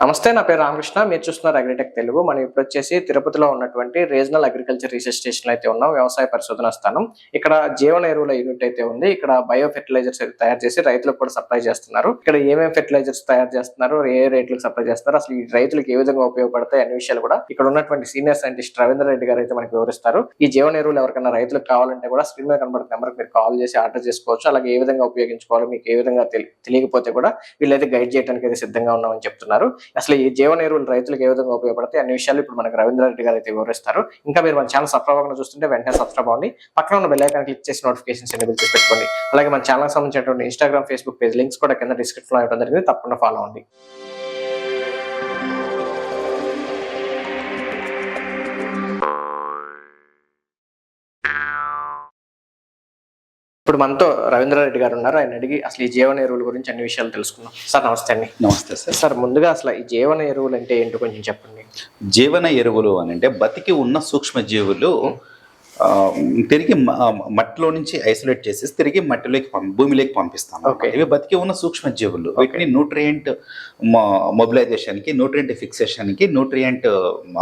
నమస్తే నా పేరు రామకృష్ణ. మీరు చూస్తున్నారు అగ్రిటెక్ తెలుగు. మనం ఇప్పుడు వచ్చేసి తిరుపతిలో ఉన్నటువంటి రీజనల్ అగ్రికల్చర్ రీసెర్చ్ స్టేషన్ అయితే ఉన్నాం. వ్యవసాయ పరిశోధన స్థానం. ఇక్కడ జీవన ఎరువుల యూనిట్ అయితే ఉంది. ఇక్కడ బయో ఫెర్టిలైజర్స్ అయితే తయారు చేసి రైతులకు కూడా సప్లై చేస్తున్నారు. ఇక్కడ ఏమేమి ఫెర్టిలైజర్స్ తయారు చేస్తున్నారు? ఏ రేట్లకు సప్లై చేస్తున్నారు? అసలు ఈ రైతులకు ఏ విధంగా ఉపయోగపడతాయి అనే విషయాలు కూడా ఇక్కడ ఉన్నటువంటి సీనియర్ సైంటిస్ట్ రవీంద్ర రెడ్డి గారు అయితే మనకి వివరిస్తారు. ఈ జీవన ఎరువులు ఎవరికైనా రైతులకు కావాలంటే కూడా స్క్రీన్ మీద కనబడుతున్న నెంబర్కి మీరు కాల్ చేసి ఆర్డర్ చేసుకోవచ్చు. అలాగే ఏ విధంగా ఉపయోగించుకోవాలో మీకు ఏ విధంగా తెలి- తెలియకపోతే కూడా వీళ్ళైతే గైడ్ చేయడానికి అయితే సిద్ధంగా ఉన్నామని చెప్తున్నారు. అసలు ఈ జీవన ఎరువులు రైతులకు ఏ విధంగా ఉపయోగపడతాయి అన్ని విషయాలు ఇప్పుడు మనకు రవీంద్ర రెడ్డి గారు అయితే వివరిస్తారు. ఇంకా మీరు మన ఛానల్ సబ్స్క్రైబ్ అవ్వకుండా చూస్తుంటే వెంటనే సబ్స్క్రైబ్ అవ్వండి. పక్కన ఉన్న బెల్ ఐకాన్ క్లిక్ చేసి నోటిఫికేషన్స్ ఎనేబుల్ చేసి పెట్టుకోండి. అలాగే మన ఛానల్ సంబంధించినటువంటి ఇన్స్టాగ్రామ్ ఫేస్బుక్ పేజ్ లింక్స్ కూడా కింద డిస్క్రిప్షన్లో ఇవ్వడం జరిగింది. తప్పకుండా ఫాలో అవ్వండి. ఇప్పుడు మనతో రవీంద్ర రెడ్డి గారు ఉన్నారు. ఆయన అడిగి అసలు ఈ జీవన ఎరువుల గురించి అన్ని విషయాలు తెలుసుకుందాం. సార్ నమస్తే అండి. నమస్తే సార్. సార్ ముందుగా అసలు ఈ జీవన ఎరువులు అంటే ఏంటో కొంచెం చెప్పండి. జీవన ఎరువులు అని అంటే బతికి ఉన్న సూక్ష్మజీవులు ఆ, తిరిగి మట్టిలో నుంచి ఐసోలేట్ చేసేసి తిరిగి మట్టిలోకి భూమిలోకి పంపిస్తాం. ఇవి బతికి ఉన్న సూక్ష్మజీవులు. వీటిని న్యూట్రియంట్ మొబిలైజేషన్కి న్యూట్రియంట్ ఫిక్సేషన్కి న్యూట్రియంట్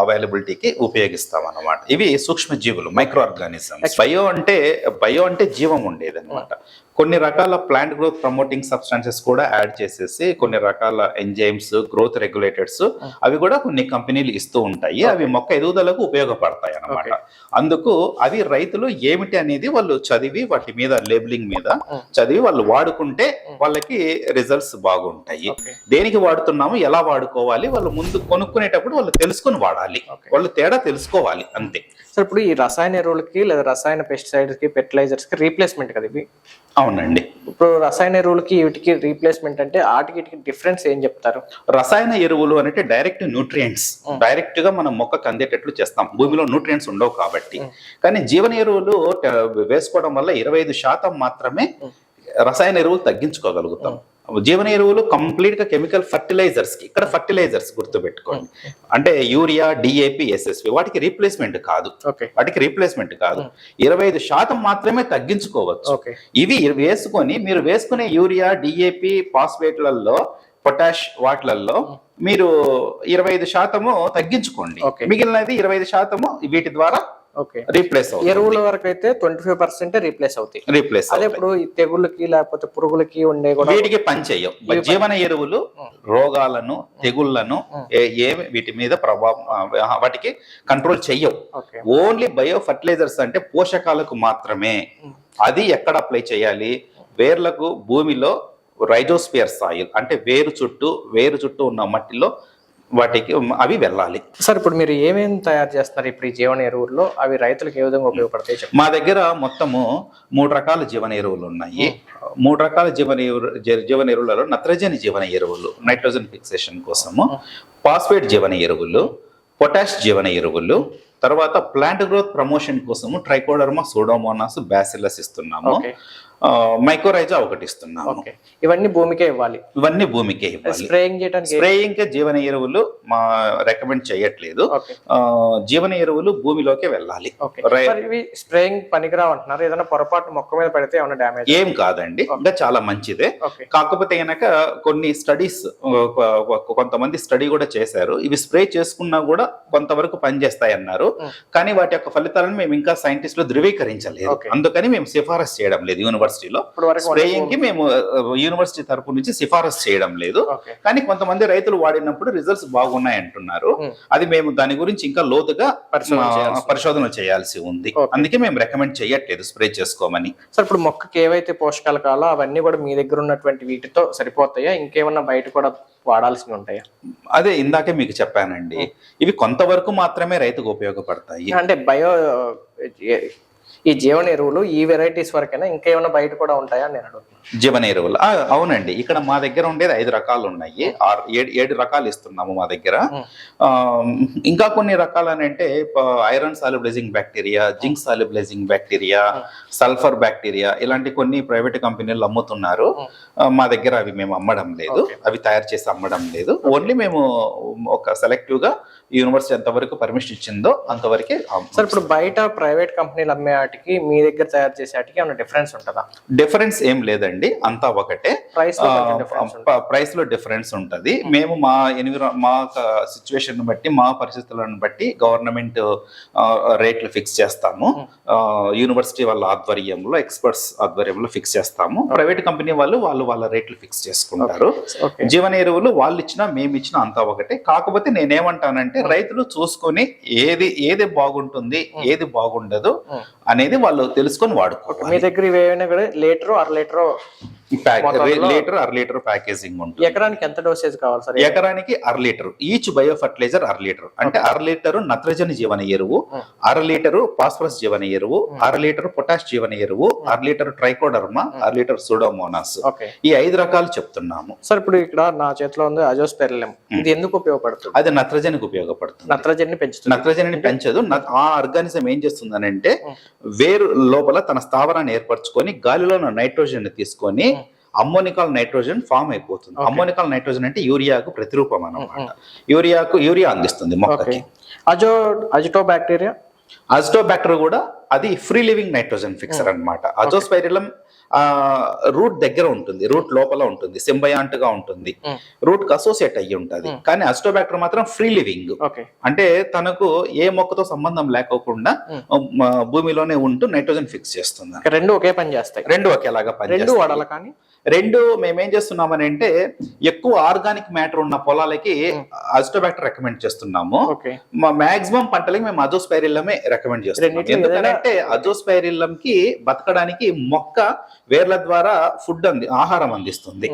అవైలబిలిటీకి ఉపయోగిస్తాం అన్నమాట. ఇవి సూక్ష్మజీవులు మైక్రో ఆర్గానిజమ్స్ బయో అంటే బయో అంటే జీవం ఉండేది అనమాట కొన్ని రకాల ప్లాంట్ గ్రోత్ ప్రమోటింగ్ సబ్స్టాన్సెస్ కూడా యాడ్ చేసేసి కొన్ని రకాల ఎంజైమ్స్ గ్రోత్ రెగ్యులేటర్స్ అవి కూడా కొన్ని కంపెనీలు ఇస్తూ ఉంటాయి. అవి మొక్క ఎదుగుదలకు ఉపయోగపడతాయి అన్నమాట. అందుకు అవి రైతులు ఏమిటి అనేది వాళ్ళు చదివి వాటి మీద లేబులింగ్ మీద. చదివి వాళ్ళు వాడుకుంటే వాళ్ళకి రిజల్ట్స్ బాగుంటాయి. దేనికి వాడుతున్నాము ఎలా వాడుకోవాలి వాళ్ళు ముందు కొనుక్కునేటప్పుడు వాళ్ళు తెలుసుకొని వాడాలి. వాళ్ళు తేడా తెలుసుకోవాలి అంతే. సార్ ఇప్పుడు ఈ రసాయన ఎరువులకి లేదా రసాయన పెస్టిసైడ్స్కి ఫెర్టిలైజర్స్కి రీప్లేస్మెంట్ కదా ఇవి. అవునండి. ఇప్పుడు రసాయన ఎరువులకి వీటికి రీప్లేస్మెంట్ అంటే వీటికి డిఫరెన్స్ ఏం చెప్తారు? రసాయన ఎరువులు అంటే డైరెక్ట్ న్యూట్రియంట్స్ డైరెక్ట్గా మనం మొక్కకు అందేటట్లు చేస్తాం. భూమిలో న్యూట్రియంట్స్ ఉండవు కాబట్టి. కానీ జీవన ఎరువులు వేసుకోవడం వల్ల ఇరవై ఐదు శాతం మాత్రమే రసాయన ఎరువులు తగ్గించుకోగలుగుతాం. జీవన ఎరువులు కంప్లీట్గా కెమికల్ ఫర్టిలైజర్స్కి ఇక్కడ ఫర్టిలైజర్స్ గుర్తుపెట్టుకోండి. అంటే యూరియా డిఏపి ఎస్ఎస్పి వాటికి రీప్లేస్మెంట్ కాదు. వాటికి రీప్లేస్మెంట్ కాదు. ఇరవై ఐదు శాతం మాత్రమే తగ్గించుకోవచ్చు. ఇవి వేసుకొని మీరు వేసుకునే యూరియా డిఏపి ఫాస్ఫేట్లలో పొటాష్ వాటిలలో మీరు ఇరవై ఐదు శాతము తగ్గించుకోండి. మిగిలినది ఇరవై ఐదు శాతము వీటి ద్వారా రీప్లేస్ ఎరువుల వరకు అయితే ట్వంటీ ఫైవ్ పర్సెంట్ రీప్లేస్ అవుతాయి. రీప్లేస్ అదే ఇప్పుడు ఈ తెగుళ్ళకి లేకపోతే పురుగులకి ఉండే కూడా వీటికి పని చెయ్యం ఇవి జీవన ఎరువులు రోగాలను తెగుళ్ళను ఏ- ఏమి వీటి మీద ప్రభావం వాటికి కంట్రోల్ చెయ్యవు. ఓన్లీ బయో ఫర్టిలైజర్స్ అంటే పోషకాలకు మాత్రమే. అది ఎక్కడ అప్లై చేయాలి? వేర్లకు భూమిలో రైజోస్పియర్ సాయిల్ అంటే వేరు చుట్టూ వేరు చుట్టూ ఉన్న మట్టిలో వాటికి అవి వెళ్ళాలి. సార్ ఇప్పుడు మీరు ఏమేమి తయారు చేస్తున్నారు ఇప్పుడు ఈ జీవన ఎరువుల్లో అవి రైతులకు ఏ విధంగా ఉపయోగపడతాయి మా దగ్గర మొత్తము మూడు రకాల జీవన ఎరువులు ఉన్నాయి మూడు రకాల జీవన జీవన ఎరువులలో నత్రజని జీవన ఎరువులు నైట్రోజన్ ఫిక్సేషన్ కోసము ఫాస్ఫేట్ జీవన ఎరువులు పొటాష్ జీవన ఎరువులు తర్వాత ప్లాంట్ గ్రోత్ ప్రమోషన్ కోసము ట్రైకోడర్మా సూడోమోనాస్ బ్యాసిల్లస్ ఇస్తున్నాము. మైకోరైజా ఒకటి ఇస్తున్నాము. ఓకే. ఇవన్నీ భూమికే ఇవ్వాలి. ఇవన్నీ భూమికే ఇవ్వాలి. స్ప్రేయింగ్ చేయడానికి స్ప్రేయింగ్ జీవన ఎరువులు మా రికమెండ్ చేయట్లేదు. జీవన ఎరువులు భూమిలోకే వెళ్ళాలి. స్ప్రేయింగ్ పనికిరావు అంటున్నారు. ఏదైనా పొరపాటు మొక్క మీద పడితే ఏమైనా డ్యామేజ్? ఏం కాదండి. ఇంకా చాలా మంచిదే. కాకపోతే గనక కొన్ని స్టడీస్ కొంతమంది స్టడీ కూడా చేశారు. ఇవి స్ప్రే చేసుకున్నా కూడా కొంతవరకు పనిచేస్తాయి అన్నారు. కానీ వాటి యొక్క ఫలితాలను మేము ఇంకా సైంటిస్టులు ధృవీకరించలేదు. అందుకని మేము సిఫారసు చేయడం లేదు. యూనివర్సిటీలో స్ప్రేయింగ్కి మేము యూనివర్సిటీ తరపు నుంచి సిఫారసు చేయడం లేదు. కానీ కొంతమంది రైతులు వాడినప్పుడు రిజల్ట్స్ బాగున్నాయి అంటున్నారు. అది మేము దాని గురించి ఇంకా లోతుగా పరిశోధన చేయాల్సి ఉంది. పరిశోధన చేయాల్సి ఉంది. Okay. అందుకే మేము రికమెండ్ చేయట్లేదు స్ప్రే చేసుకోమని. సార్ ఇప్పుడు మొక్కకి ఏవైతే పోషకాలు కావాలో అవన్నీ కూడా మీ దగ్గర ఉన్నటువంటి వీటితో సరిపోతాయా? ఇంకేమన్నా బయట కూడా వాడాల్సి ఉంటాయా? అదే ఇందాకే మీకు చెప్పానండి. ఇవి కొంతవరకు మాత్రమే రైతుకు ఉపయోగపడతాయి. అంటే బయో ఈ జీవన ఎరువులు ఈ వెరైటీస్ వరకైనా ఇంకేమైనా బయట కూడా ఉంటాయా నేను అడుగుతున్నాను జీవన ఎరువులు. అవునండి. ఇక్కడ మా దగ్గర ఉండేది ఐదు రకాలు ఉన్నాయి. ఆరు ఏడు ఏడు రకాలు ఇస్తున్నాము మా దగ్గర. ఇంకా కొన్ని రకాలు అని అంటే iron solubilising bacteria zinc solubilising bacteria sulphur bacteria ఇలాంటి కొన్ని ప్రైవేట్ కంపెనీలు అమ్ముతున్నారు. మా దగ్గర అవి మేము అమ్మడం లేదు. అవి తయారు చేసి అమ్మడం లేదు. ఓన్లీ మేము ఒక సెలెక్టివ్గా యూనివర్సిటీ ఎంతవరకు పర్మిషన్ ఇచ్చిందో అంతవరకే. సార్ ఇప్పుడు బయట ప్రైవేట్ కంపెనీలు అమ్మే వాటికి మీ దగ్గర తయారు చేసే వాటికి ఏమైనా డిఫరెన్స్ ఉంటుందా? డిఫరెన్స్ ఏం లేదండి. అంతా ఒకటే. ప్రైస్ ప్రైస్లో డిఫరెన్స్ ఉంటది. మేము మా ఎన్విరా మా సిచ్యువేషన్ బట్టి మా పరిస్థితులను బట్టి గవర్నమెంట్ రేట్లు ఫిక్స్ చేస్తాము. యూనివర్సిటీ వాళ్ళ ఆధ్వర్యంలో ఎక్స్పర్ట్స్ ఆధ్వర్యంలో ఫిక్స్ చేస్తాము. ప్రైవేట్ కంపెనీ వాళ్ళు వాళ్ళు వాళ్ళ రేట్లు ఫిక్స్ చేసుకుంటారు. జీవన ఎరువులు వాళ్ళు ఇచ్చినా మేము ఇచ్చినా అంతా ఒకటే. కాకపోతే నేనేమంటానంటే రైతులు చూసుకొని ఏది ఏది బాగుంటుంది ఏది బాగుండదు Hmm. అనేది వాళ్ళు తెలుసుకొని మీ వాడుకోవాలి దగ్గర ఇవి ఏమైనా కూడా లీటర్ అర లీటర్ లీటర్ అర లీటర్ ప్యాకేజింగ్ ఉంటుంది. ఎకరానికి ఎంత డోసేజ్ కావాలి సార్ ఎకరానికి అర లీటర్ ఈచ్ బయో ఫర్టిలైజర్ అర లీటర్ అంటే అర లీటర్ నత్రజని జీవన ఎరువు. అర లీటరు ఫాస్ఫరస్ జీవన ఎరువు అర లీటర్ పొటాష్ జీవన ఎరువు అర లీటర్ ట్రైకోడర్మా అర లీటర్ సూడోమోనాస్ ఈ ఐదు రకాలు చెప్తున్నాము. సార్ ఇప్పుడు ఇక్కడ నా చేతిలో ఉంది అజోస్పెరిలం ఇది ఎందుకు ఉపయోగపడుతుంది? అది నత్రజనికి ఉపయోగపడుతుంది. నత్రజనిని పెంచుతుంది. నత్రజనిని పెంచదు. ఆ ఆర్గానిజం ఏం చేస్తుందనంటే. వేరు లోపల తన స్థావరాన్ని ఏర్పరచుకొని గాలిలో నైట్రోజన్ తీసుకొని అమ్మోనికల్ నైట్రోజన్ ఫామ్ అయిపోతుంది. అమ్మోనికల్ నైట్రోజన్ అంటే యూరియాకు ప్రతిరూపం అన్నమాట. యూరియాకు యూరియా అందిస్తుంది మొక్కకి. అజో అజిటో బ్యాక్టీరియా అజిటోబాక్టర్ కూడా అది ఫ్రీ లివింగ్ నైట్రోజన్ ఫిక్సర్ అన్నమాట. అజోస్పైరిలం రూట్ దగ్గర ఉంటుంది. రూట్ లోపల ఉంటుంది. సింబయాంట్గా ఉంటుంది. రూట్కి అసోసియేట్ అయ్యి ఉంటుంది. కానీ అజిటోబాక్టర్ మాత్రం ఫ్రీ లివింగ్. అంటే తనకు ఏ మొక్కతో సంబంధం లేకోకుండా భూమిలోనే ఉంటూ నైట్రోజన్ ఫిక్స్ చేస్తుంది. రెండు ఒకే పని చేస్తాయి. రెండు ఒకేలాగా రెండు పనిచేస్తాయి వాడాలి కానీ? రెండు మేమేం చేస్తున్నామని అంటే ఎక్కువ ఆర్గానిక్ మ్యాటర్ ఉన్న పొలాలకి అజిటోబాక్టర్ రికమెండ్ చేస్తున్నాము. మాక్సిమం పంటలకి మేము అజోస్పైరిల్లమే రికమెండ్ చేస్తున్నాం ఎందుకంటే అజోస్పైరిల్లం కి బతకడానికి మొక్క వేర్ల ద్వారా ఫుడ్ అంది ఆహారం అందిస్తుంది.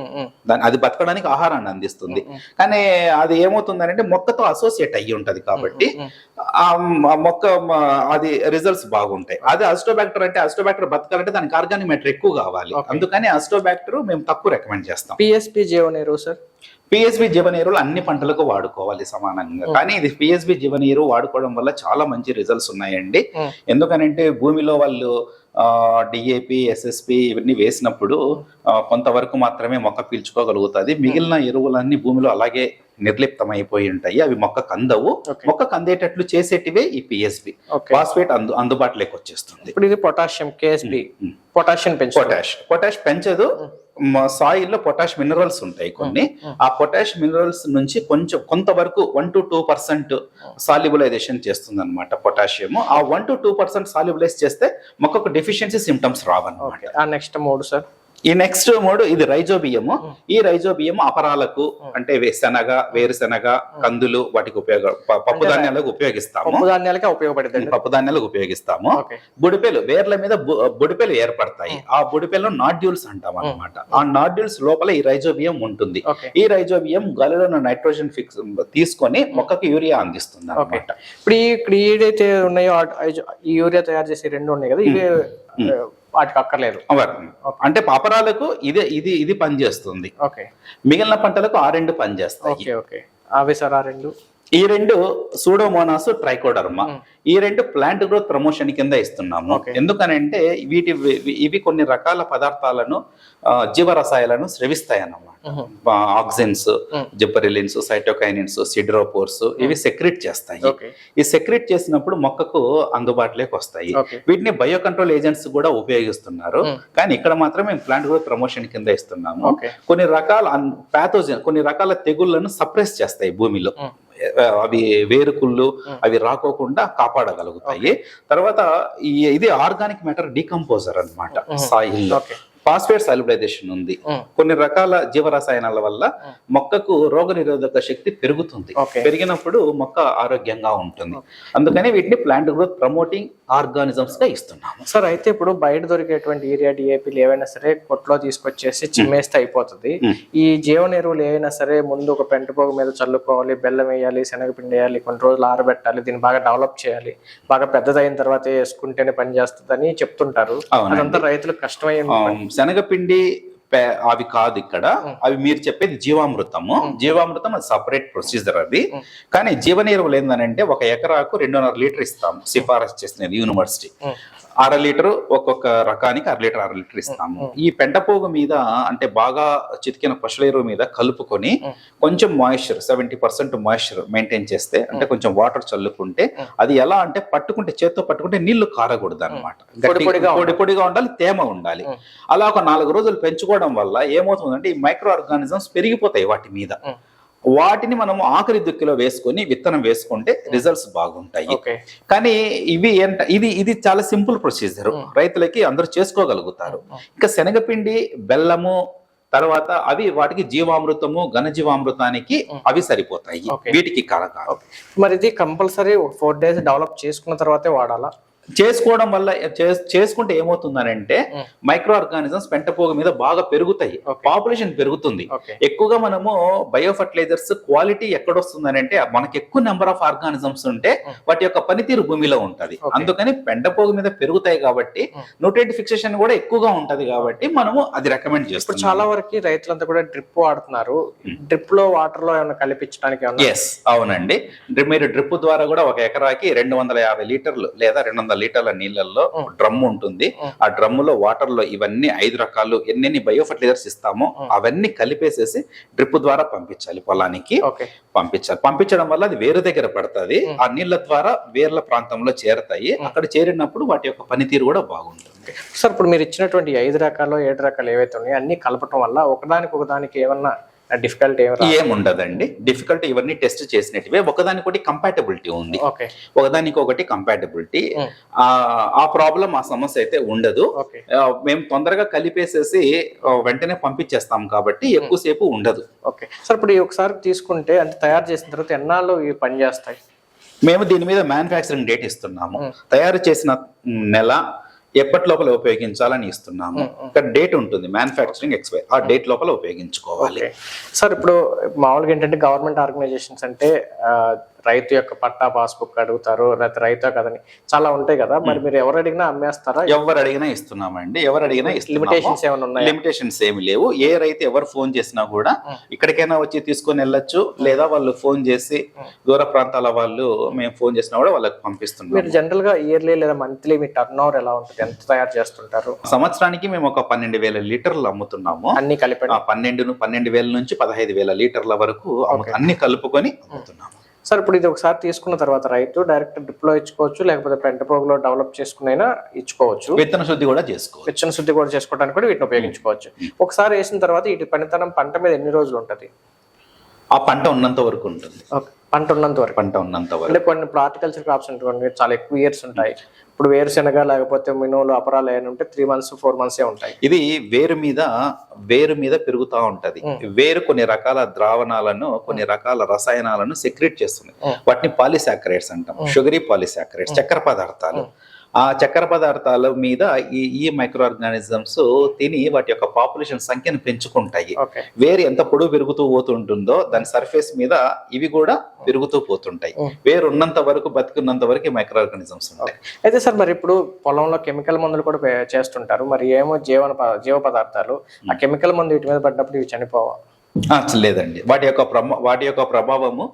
దాని అది బతకడానికి ఆహారాన్ని అందిస్తుంది. కానీ అది ఏమవుతుందంటే మొక్కతో అసోసియేట్ అయ్యి ఉంటది కాబట్టి ఆ మొక్క అది రిజల్ట్స్ బాగుంటాయి. అదే అస్టోబాక్టర్ అంటే అస్టోబాక్టర్ బతకాలంటే దానికి ఆర్గానిక్ మ్యాటర్ ఎక్కువ కావాలి. అందుకని అస్టోబాక్టర్ మేము తక్కువ రికమెండ్ చేస్తాం. పిఎస్పి జీవనీరు సార్? పిఎస్బి జీవనీరులు అన్ని పంటలకు వాడుకోవాలి సమానంగా. కానీ ఇది పిఎస్బి జీవనీరు వాడుకోవడం వల్ల చాలా మంచి రిజల్ట్స్ ఉన్నాయండి. ఉమ్, ఎందుకనంటే భూమిలో వాళ్ళు డిఏపి ఎస్ఎస్పి ఇవన్నీ వేసినప్పుడు కొంతవరకు మాత్రమే మొక్క పీల్చుకోగలుగుతుంది. మిగిలిన ఎరువులన్నీ భూమిలో అలాగే నిర్లిప్తం అయిపోయి ఉంటాయి అవి మొక్క కందవు. మొక్క కందేటట్లు చేసేటివే ఈ పిఎస్బి ఫాస్ఫేట్ అందు అందుబాటులోకి వచ్చేస్తుంది ఇప్పుడు ఇది పొటాషియం కేఎస్బి. పొటాషియం పెంచు పొటాష్ పొటాష్ పెంచదు. సాయిల్లో పొటాష్ మినరల్స్ ఉంటాయి కొన్ని. ఆ పొటాష్ మినరల్స్ నుంచి కొంచెం కొంతవరకు one to two percent solubilisation చేస్తుంది అనమాట పొటాషియం ఆ one to two percent solubilise చేస్తే మొక్కకు డెఫిషియన్సీ సిమ్టమ్స్ రావన్నమాట. నెక్స్ట్ మూడు సార్. ఈ నెక్స్ట్ మోడ్ ఇది రైజోబియము ఈ రైజోబియం అపరాలకు అంటే శనగ వేరుశెనగ కందులు వాటికి ఉపయోగ పప్పు ధాన్యాలకు ఉపయోగిస్తాము. పప్పు ధాన్యాలకే ఉపయోగపడుతుంది. పప్పు ధాన్యాలకు ఉపయోగిస్తాము. బుడిపెలు వేర్ల మీద బుడిపెలు ఏర్పడతాయి. ఆ బుడిపెలు నాడ్యూల్స్ అంటాం అన్నమాట ఆ నాడ్యూల్స్ లోపల ఈ రైజోబియం ఉంటుంది. ఈ రైజోబియం గాలిలో ఉన్న నైట్రోజన్ ఫిక్స్ తీసుకొని మొక్కకి యూరియా అందిస్తుంది ఓకే. అన్నమాట ఇప్పుడు ఈ ఏదైతే ఉన్నాయో యూరియా తయారు చేసే రెండు ఉన్నాయి కదా ఇవి వాటికి అక్కర్లేదు. అంటే పాపరాలకు ఇదే ఇది ఇది పనిచేస్తుంది. ఓకే. మిగిలిన పంటలకు ఆ రెండు పనిచేస్తాయి. Okay okay. అవే సార్ ఆ రెండు? ఈ రెండు సూడోమోనాస్ ట్రైకోడర్మా. ఈ రెండు ప్లాంట్ గ్రోత్ ప్రమోషన్ కింద ఇస్తున్నాము. ఎందుకనంటే వీటి ఇవి- కొన్ని రకాల పదార్థాలను జీవరసాయాలను స్రవిస్తాయి అన్నమాట. Auxins Mm. Gibberellins cytokinins siderophores ఇవి సెక్రెట్ చేస్తాయి. ఈ సెక్రెట్ చేసినప్పుడు మొక్కకు అందుబాటులోకి వస్తాయి. వీటిని బయో కంట్రోల్ ఏజెంట్స్ కూడా ఉపయోగిస్తున్నారు. కానీ ఇక్కడ మాత్రం మేము ప్లాంట్ గ్రోత్ ప్రమోషన్ కింద ఇస్తున్నాము. కొన్ని రకాల ప్యాథోజన్ కొన్ని రకాల తెగుళ్ళను సప్రెస్ చేస్తాయి భూమిలో. అవి వేరుకుళ్ళు. అవి రాకోకుండా కాపాడగలుగుతాయి తర్వాత ఈ- ఇది ఆర్గానిక్ మ్యాటర్ డీకంపోజర్ అన్నమాట Mm. సాయిల్ ఫాస్ఫేట్ సాల్యుబలైజేషన్ ఉంది. కొన్ని రకాల జీవరసాయనాల వల్ల. మొక్కకు రోగ నిరోధక శక్తి పెరుగుతుంది. పెరిగినప్పుడు మొక్క ఆరోగ్యంగా ఉంటుంది అందుకని వీటిని ప్లాంట్ గ్రోత్ ప్రమోటింగ్ ఆర్గానిజమ్స్గా ఇస్తున్నాము సార్ అయితే ఇప్పుడు బయట దొరికేటువంటి ఏరియా డిఏపీలు ఏవైనా సరే కొట్లో తీసుకొచ్చేసి చిమ్మేస్తే అయిపోతుంది. ఈ జీవన ఎరువులు ఏవైనా సరే ముందు ఒక పెంట పోగు మీద చల్లుకోవాలి బెల్లం వేయాలి శనగపిండి వేయాలి కొన్ని రోజులు ఆరబెట్టాలి దీన్ని బాగా డెవలప్ చేయాలి బాగా పెద్దదైన తర్వాత వేసుకుంటేనే పని చేస్తుందని చెప్తుంటారు. అదంతా రైతులకు కష్టమయ్యే శనగపిండి అవి కాదు ఇక్కడ. అవి మీరు చెప్పేది జీవామృతము. జీవామృతం అది సపరేట్ ప్రొసీజర్ అది. కానీ జీవన ఎరువులు ఏంటంటే ఒక ఎకరాకు రెండున్నర లీటర్ ఇస్తాం. సిఫారసు చేసినది యూనివర్సిటీ. అర లీటర్ ఒక్కొక్క రకానికి అర లీటర్ అర లీటర్ ఇస్తాము ఈ పెంటపోగు మీద అంటే బాగా చితికిన పశువుల ఎరువు మీద కలుపుకొని. కొంచెం moisture seventy percent moisture maintain చేస్తే అంటే కొంచెం వాటర్ చల్లుకుంటే. అది ఎలా అంటే పట్టుకుంటే చేత్తో పట్టుకుంటే నీళ్ళు కారకూడదు అనమాట పొడి పొడిగా పొడి పొడిగా ఉండాలి తేమ ఉండాలి. అలా ఒక నాలుగు రోజులు పెంచుకోవడం వల్ల ఏమవుతుందంటే ఈ మైక్రో ఆర్గానిజమ్స్ పెరిగిపోతాయి వాటి మీద. వాటిని మనం ఆఖరి దుక్కిలో వేసుకొని విత్తనం వేసుకుంటే రిజల్ట్స్ బాగుంటాయి. ఓకే కానీ ఇవి ఏంట ఇది ఇది చాలా సింపుల్ ప్రొసీజర్ Mm. రైతులకి అందరూ చేసుకోగలుగుతారు. ఇంకా శనగపిండి బెల్లము తర్వాత అవి వాటికి జీవామృతము ఘనజీవామృతానికి. అవి సరిపోతాయి. వీటికి ఓకే మరి ఇది కంపల్సరీ ఫోర్ డేస్ డెవలప్ చేసుకున్న తర్వాతే వాడాలా? చేసుకోవడం వల్ల చేసుకుంటే ఏమవుతుందనంటే. మైక్రో ఆర్గానిజమ్స్ పెంటపోగు మీద బాగా పెరుగుతాయి. పాపులేషన్ పెరుగుతుంది ఎక్కువగా మనము బయో ఫర్టిలైజర్స్ క్వాలిటీ ఎక్కడొస్తుందని అంటే మనకి ఎక్కువ నెంబర్ ఆఫ్ ఆర్గానిజమ్స్ ఉంటే. వాటి యొక్క పనితీరు భూమిలో ఉంటది. అందుకని పెండపోగు మీద పెరుగుతాయి కాబట్టి. న్యూట్రియంట్ ఫిక్సేషన్ కూడా ఎక్కువగా ఉంటది కాబట్టి మనము అది రికమెండ్ చేస్తాం చాలా వరకు రైతులంతా కూడా డ్రిప్ వాడుతున్నారు డ్రిప్లో వాటర్లో ఏమైనా కలిపించడానికి ఎస్ అవునండి మీరు డ్రిప్ ద్వారా కూడా ఒక ఎకరాకి రెండు వందల యాభై లీటర్లు లేదా రెండు వందల లీటర్ల నీళ్ళల్లో. డ్రమ్ ఉంటుంది. ఆ డ్రమ్ములో వాటర్లో ఇవన్నీ ఐదు రకాలు ఎన్ని బయో ఫర్టిలైజర్స్ ఇస్తామో. అవన్నీ కలిపేసేసి డ్రిప్ ద్వారా పంపించాలి పొలానికి ఓకే పంపించాలి పంపించడం వల్ల అది వేరు దగ్గర పడుతుంది. ఆ నీళ్ళ ద్వారా వేర్ల ప్రాంతంలో చేరతాయి. అక్కడ చేరినప్పుడు వాటి యొక్క పనితీరు కూడా బాగుంటుంది సార్ ఇప్పుడు మీరు ఇచ్చినటువంటి ఐదు రకాలు ఏడు రకాలు ఏవైతే ఉన్నాయో అన్ని కలపటం వల్ల ఒకదానికి ఒకదానికి ఏమన్నా డిఫికల్ట్ ఏముండదండి. డిఫికల్టీ ఇవన్నీ టెస్ట్ చేసినట్టువే ఒకదానికొకటి కంపాటబిలిటీ ఉంది. ఒకదానికి ఒకటి కంపాటబిలిటీ. ఆ ప్రాబ్లం ఆ సమస్య అయితే ఉండదు. మేము తొందరగా కలిపేసేసి వెంటనే పంపించేస్తాం కాబట్టి ఎక్కువసేపు ఉండదు. ఓకే. సార్ ఇప్పుడు ఒకసారి తీసుకుంటే అంటే తయారు చేసిన తర్వాత ఎన్నాళ్ళు ఇవి పనిచేస్తాయి? మేము దీని మీద మ్యానుఫ్యాక్చరింగ్ డేట్ ఇస్తున్నాము. తయారు చేసిన నెల ఎప్పటి లోపల ఉపయోగించాలని ఇస్తున్నాము. ఇక్కడ డేట్ ఉంటుంది మ్యానుఫ్యాక్చరింగ్ ఎక్స్పైర్ ఆ డేట్ లోపల ఉపయోగించుకోవాలి. సార్ ఇప్పుడు మామూలుగా ఏంటంటే గవర్నమెంట్ ఆర్గనైజేషన్స్ అంటే రైతు యొక్క పట్టా పాస్బుక్ అడుగుతారు లేకపోతే రైతో కదని. చాలా ఉంటాయి కదా మరి మీరు ఎవరు అడిగినా అమ్మేస్తారా? ఎవరు అడిగినా ఇస్తున్నామండి. ఎవరు అడిగినా లిమిటేషన్స్ ఏమైనా ఉన్నాయా? లిమిటేషన్స్ ఏమి లేవు. ఏ రైతు ఎవరు ఫోన్ చేసినా కూడా. ఇక్కడికైనా వచ్చి తీసుకొని వెళ్ళొచ్చు. లేదా వాళ్ళు ఫోన్ చేసి. దూర ప్రాంతాల వాళ్ళు మేము ఫోన్ చేసినా కూడా వాళ్ళకి పంపిస్తున్నాం మీరు జనరల్గా ఇయర్లీ లేదా మంత్లీ మీ టర్న్ ఓవర్ ఎలా ఉంటుంది? ఎంత తయారు చేస్తుంటారు? సంవత్సరానికి మేము ఒక పన్నెండు వేల లీటర్లు అమ్ముతున్నాము. అన్ని కలిపి ఆ పన్నెండు పన్నెండు వేల నుంచి పదహైదు వేల లీటర్ల వరకు. అన్ని కలుపుకొని అమ్ముతున్నాము. సార్ ఇప్పుడు ఇది ఒకసారి తీసుకున్న తర్వాత రైతు డైరెక్ట్ డ్రిప్లో ఇచ్చుకోవచ్చు లేకపోతే పెంట పోగులో డెవలప్ చేసుకునైనా ఇచ్చుకోవచ్చు. విత్తన శుద్ధి కూడా చేసుకోవచ్చు. విచ్చన శుద్ధి కూడా చేసుకోవడానికి కూడా వీటిని ఉపయోగించుకోవచ్చు. ఒకసారి వేసిన తర్వాత వీటి పనితనం పంట మీద ఎన్ని రోజులు ఉంటది? ఆ పంట ఉన్నంత వరకు ఉంటుంది. ఓకే. పంట ఉన్నంత వరకు. పంట ఉన్నంత వరకు. అంటే కొన్ని ఇప్పుడు హార్టికల్చర్ క్రాప్స్ ఉంటుంది చాలా ఎక్కువ ఇయర్స్ ఉంటాయి. ఇప్పుడు వేరుశెనగ లేకపోతే మినువులు అపరాలు ఏమైనా ఉంటే త్రీ మంత్స్ ఫోర్ మంత్స్ ఉంటాయి. ఇది వేరు మీద వేరు మీద పెరుగుతా ఉంటది. వేరు కొన్ని రకాల ద్రావణాలను కొన్ని రకాల రసాయనాలను సెక్రెట్ చేస్తుంది. వాటిని పాలిసాకరైడ్స్ అంటాం. షుగరీ పాలిసాకరైడ్స్ చక్కెర పదార్థాలు. ఆ చక్కెర పదార్థాల మీద ఈ ఈ మైక్రో ఆర్గానిజమ్స్ తిని వాటి యొక్క పాపులేషన్ సంఖ్యను పెంచుకుంటాయి. వేరు ఎంత పొడుగు పెరుగుతూ పోతుంటుందో దాని సర్ఫేస్ మీద ఇవి కూడా పెరుగుతూ పోతుంటాయి. వేరు ఉన్నంత వరకు బతికున్నంత వరకు మైక్రో ఆర్గానిజమ్స్ ఉంటాయి. అయితే సార్ మరి ఇప్పుడు పొలంలో కెమికల్ మందులు కూడా చేస్తుంటారు. మరి ఏమో జీవన జీవ పదార్థాలు ఆ కెమికల్ మందు వీటి మీద పడ్డప్పుడు ఇవి చనిపోవా? ఆ, లేదండి. వాటి యొక్క వాటి యొక్క ప్రభావము.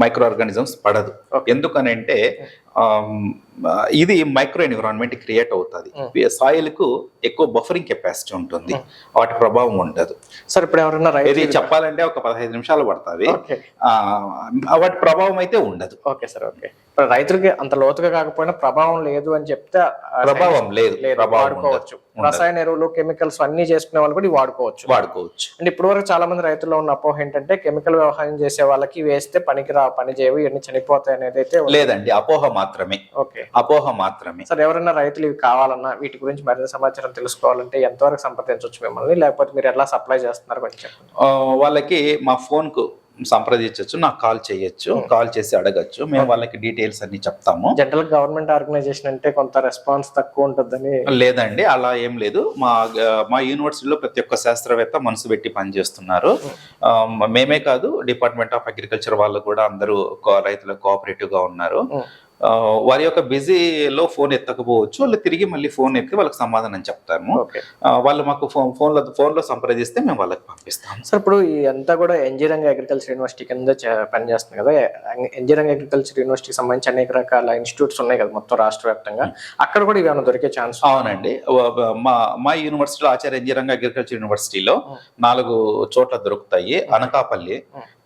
మైక్రో ఆర్గానిజమ్స్ పడదు. ఎందుకనంటే ఇది మైక్రో ఎన్విరాన్మెంట్ క్రియేట్ అవుతుంది. Mm. సాయిల్కు ఎక్కువ బఫరింగ్ కెపాసిటీ ఉంటుంది. వాటి ప్రభావం ఉండదు. సార్ ఇప్పుడు ఎవరైనా ఇది చెప్పాలంటే ఒక పదహైదు నిమిషాలు పడుతుంది. వాటి ప్రభావం అయితే ఉండదు. Okay sir okay. ఇప్పుడు రైతులకి అంత లోతుగా కాకపోయినా ప్రభావం లేదు అని చెప్తే ప్రభావం లేదు. వాడుకోవచ్చు. రసాయన ఎరువులు కెమికల్స్ అన్ని చేసుకునే వాళ్ళు కూడా వాడుకోవచ్చు. వాడుకోవచ్చు. అంటే ఇప్పటి వరకు చాలా మంది రైతుల్లో ఉన్న అపోహ ఏంటంటే కెమికల్ వ్యవహారం చేసే వాళ్ళకి వేస్తే పనికి రా పని చేయవు ఇవన్నీ చనిపోతాయి అనేది అయితే. లేదండి అపోహ మాత్రమే. ఓకే. అపోహ మాత్రమే. సార్ ఎవరైనా రైతులు ఇవి కావాలన్నా వీటి గురించి మరింత సమాచారం తెలుసుకోవాలంటే ఎంతవరకు సంప్రదించవచ్చు మిమ్మల్ని? లేకపోతే మీరు ఎలా సప్లై చేస్తున్నారు కొంచెం వాళ్ళకి మా ఫోన్కు సంప్రదించవచ్చు నాకు కాల్ చేయొచ్చు కాల్ చేసి అడగచ్చు. మేము వాళ్ళకి డీటెయిల్స్ అన్ని చెప్తాము. జనరల్ గవర్నమెంట్ ఆర్గనైజేషన్ అంటే కొంత రెస్పాన్స్ తక్కువ ఉంటుందని లేదండి అలా ఏం లేదు. మా మా యూనివర్సిటీలో ప్రతి ఒక్క శాస్త్రవేత్త మనసు పెట్టి పనిచేస్తున్నారు. ఆ, మేమే కాదు డిపార్ట్మెంట్ ఆఫ్ అగ్రికల్చర్ వాళ్ళు కూడా అందరూ రైతులకు కోఆపరేటివ్గా ఉన్నారు. వారి యొక్క బిజీలో ఫోన్ ఎత్తకపోవచ్చు వాళ్ళు తిరిగి మళ్ళీ ఫోన్ ఎత్తి వాళ్ళకి సమాధానం చెప్తాము. వాళ్ళు మాకు ఫోన్ ఫోన్లో ఫోన్లో సంప్రదిస్తే మేము వాళ్ళకి పంపిస్తాము సార్ ఇప్పుడు ఈ అంతా కూడా ఇంజనీరింగ్ అగ్రికల్చర్ యూనివర్సిటీ కింద పనిచేస్తుంది కదా. ఇంజనీరింగ్ అగ్రికల్చర్ యూనివర్సిటీకి సంబంధించి అనేక రకాల ఇన్స్టిట్యూట్స్ ఉన్నాయి కదా మొత్తం రాష్ట్ర వ్యాప్తంగా. అక్కడ కూడా ఇవి ఏమైనా దొరికే ఛాన్స్ అవునండి. మా మా యూనివర్సిటీలో ఆచార్య ఇంజనీరింగ్ అగ్రికల్చర్ యూనివర్సిటీలో నాలుగు చోట్ల దొరుకుతాయి. అనకాపల్లి.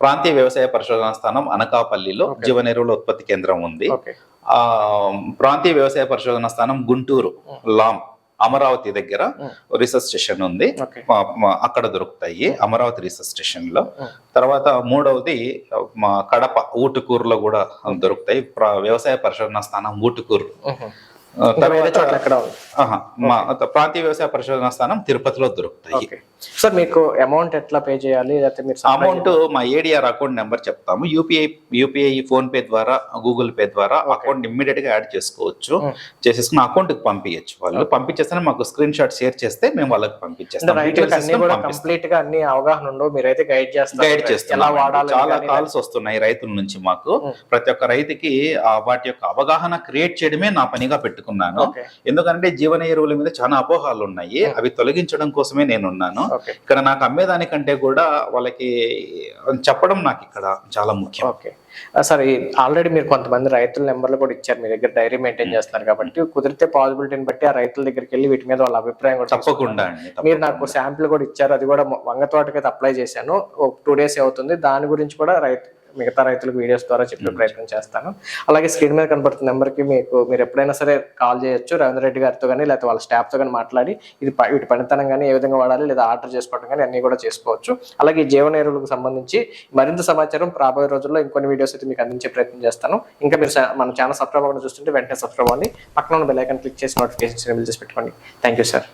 ప్రాంతీయ వ్యవసాయ పరిశోధన స్థానం అనకాపల్లిలో Okay. జీవన ఎరువుల ఉత్పత్తి కేంద్రం ఉంది. ప్రాంతీయ వ్యవసాయ పరిశోధన స్థానం గుంటూరు లాం అమరావతి దగ్గర. రీసెర్చ్ స్టేషన్ ఉంది. అక్కడ దొరుకుతాయి అమరావతి రీసెర్చ్ స్టేషన్లో. తర్వాత మూడవది మా కడప ఊటుకూరులో కూడా దొరుకుతాయి. వ్యవసాయ పరిశోధన స్థానం ఊటుకూరు. తర్వాత మా ప్రాంతీయ వ్యవసాయ పరిశోధన స్థానం తిరుపతిలో దొరుకుతాయి. సార్ మీకు అమౌంట్ ఎట్లా పే చేయాలి? లేకపోతే మీరు అమౌంట్ మా ఏడిఆర్ అకౌంట్ నెంబర్ చెప్తాము. యూపీఐ యూపీఐ ఫోన్ పే ద్వారా గూగుల్ పే ద్వారా. అకౌంట్ ఇమ్మీడియట్గా యాడ్ చేసుకోవచ్చు. Mm. చేసేసుకుని అకౌంట్కి పంపించచ్చు వాళ్ళు. పంపించేస్తే మాకు స్క్రీన్ షాట్ షేర్ చేస్తే మేము వాళ్ళకి పంపించేస్తాం. కంప్లీట్గా అన్ని అవగాహన ఉండవు. మీరైతే గైడ్ చేస్తారు. గైడ్ వాడాలి చాలా కాల్స్ వస్తున్నాయి రైతుల నుంచి మాకు. Mm. ప్రతి ఒక్క రైతుకి వాటి యొక్క అవగాహన క్రియేట్ చేయడమే నా పనిగా పెట్టుకున్నాను. ఎందుకంటే జీవన ఎరువుల మీద చాలా అపోహాలు ఉన్నాయి. Mm. అవి తొలగించడం కోసమే నేను ఉన్నాను ఓకే ఇక్కడ నాకు అమ్మేదానికంటే కూడా వాళ్ళకి చెప్పడం నాకు ఇక్కడ చాలా ముఖ్యం. ఓకే. సార్ ఆల్రెడీ మీరు కొంతమంది రైతుల నెంబర్లు కూడా ఇచ్చారు మీ దగ్గర డైరీ మెయింటైన్ చేస్తున్నారు కాబట్టి కుదిరితే పాసిబిలిటీని బట్టి ఆ రైతుల దగ్గరికి వెళ్ళి వీటి మీద వాళ్ళ అభిప్రాయం కూడా తప్పకుండా మీరు. నాకు శాంపిల్ కూడా ఇచ్చారు అది కూడా వంగ తోటకైతే అప్లై చేశాను. ఒక టూ డేస్ అవుతుంది. దాని గురించి కూడా రైతు మిగతా రైతులకు వీడియోస్ ద్వారా చెప్పే ప్రయత్నం చేస్తాను. అలాగే స్క్రీన్ మీద కనబడుతున్న నెంబర్కి మీకు మీరు ఎప్పుడైనా సరే కాల్ చేయొచ్చు. రవీంద్ర రెడ్డి గారితో కానీ లేకపోతే వాళ్ళ స్టాఫ్తో కానీ మాట్లాడి ఇది వీటి పనితనం కానీ ఏ విధంగా వాడాలి లేదా ఆర్డర్ చేసుకోవడం కానీ అన్ని కూడా చేసుకోవచ్చు. అలాగే జీవన ఎరువులకు సంబంధించి మరింత సమాచారం రాబోయే రోజుల్లో ఇంకొన్ని వీడియోస్ అయితే మీకు అందించే ప్రయత్నం చేస్తాను. ఇంకా మీరు మన ఛానల్ సబ్స్క్రైబ్ అవ్వడం చూస్తుంటే వెంటనే సబ్స్క్రైబ్ అవ్వండి. పక్కన ఉన్న బెల్ ఐకాన్ క్లిక్ చేసి నోటిఫికేషన్ ఎనేబుల్ చేసి పెట్టుకోండి. Thank you sir.